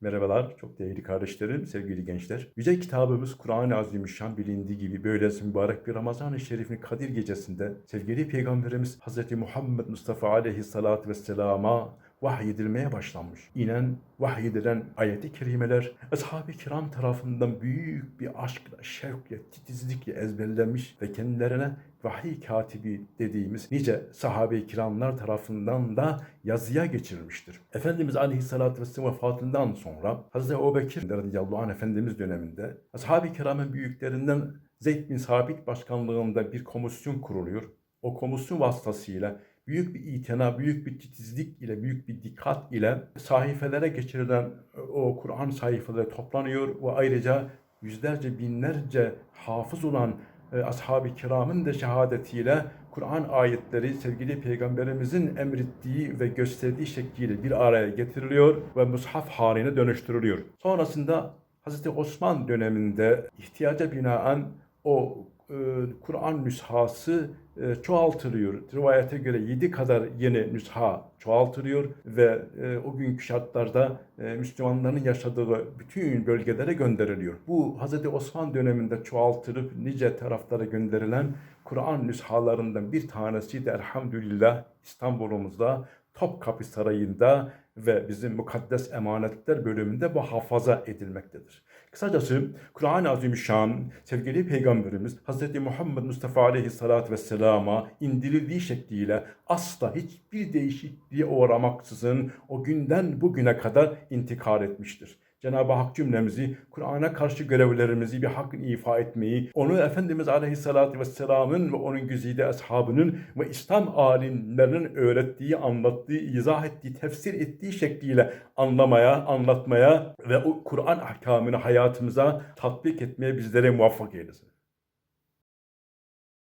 Merhabalar, çok değerli kardeşlerim, sevgili gençler. Yüce kitabımız Kur'an-ı Azimüşşan bilindiği gibi böylesi mübarek bir Ramazan-ı Şerif'in Kadir gecesinde sevgili Peygamberimiz Hz. Muhammed Mustafa aleyhissalatü vesselama vahyedilmeye başlanmış. İnen, vahyedilen ayeti kerimeler ashab-ı kiram tarafından büyük bir aşkla, şevkle, titizlikle ezberlenmiş ve kendilerine vahiy katibi dediğimiz nice sahabe-i kiramlar tarafından da yazıya geçirilmiştir. Efendimiz Aleyhisselatü Vesselam vefatından sonra Hazreti Ebu Bekir radıyallahu anh Efendimiz döneminde ashab-ı kiramın büyüklerinden Zeyd bin Sabit başkanlığında bir komisyon kuruluyor. O komisyon vasıtasıyla büyük bir itina, büyük bir titizlik ile, büyük bir dikkat ile sahifelere geçirilen o Kur'an sayfaları toplanıyor ve ayrıca yüzlerce, binlerce hafız olan e, ashab-ı kiramın da şehadetiyle Kur'an ayetleri sevgili peygamberimizin emrettiği ve gösterdiği şekliyle bir araya getiriliyor ve mushaf haline dönüştürülüyor. Sonrasında Hazreti Osman döneminde ihtiyaca binaen o e, Kur'an nüshası e, çoğaltılıyor. Rivayete göre 7 kadar yeni nüsha çoğaltılıyor ve e, o günkü şartlarda Müslümanların yaşadığı bütün bölgelere gönderiliyor. Bu Hz. Osman döneminde çoğaltılıp nice taraflara gönderilen Kur'an nüshalarından bir tanesi de elhamdülillah İstanbul'umuzda Topkapı Sarayı'nda ve bizim mukaddes emanetler bölümünde muhafaza edilmektedir. Kısacası Kur'an-ı Azimüşşan sevgili Peygamberimiz Hz. Muhammed Mustafa Aleyhisselatü Vesselam'a indirildiği şekliyle asla hiçbir değişikliğe uğramaksızın o günden bugüne kadar intikal etmiştir. Cenab-ı Hak cümlemizi Kur'an'a karşı görevlerimizi bir hakkın ifa etmeyi, onu Efendimiz Aleyhisselatü Vesselam'ın ve onun güzide ashabının ve İslam alimlerinin öğrettiği, anlattığı, izah ettiği, tefsir ettiği şekliyle anlamaya, anlatmaya ve o Kur'an ahkamını hayatımıza tatbik etmeye bizlere muvaffak eylesin.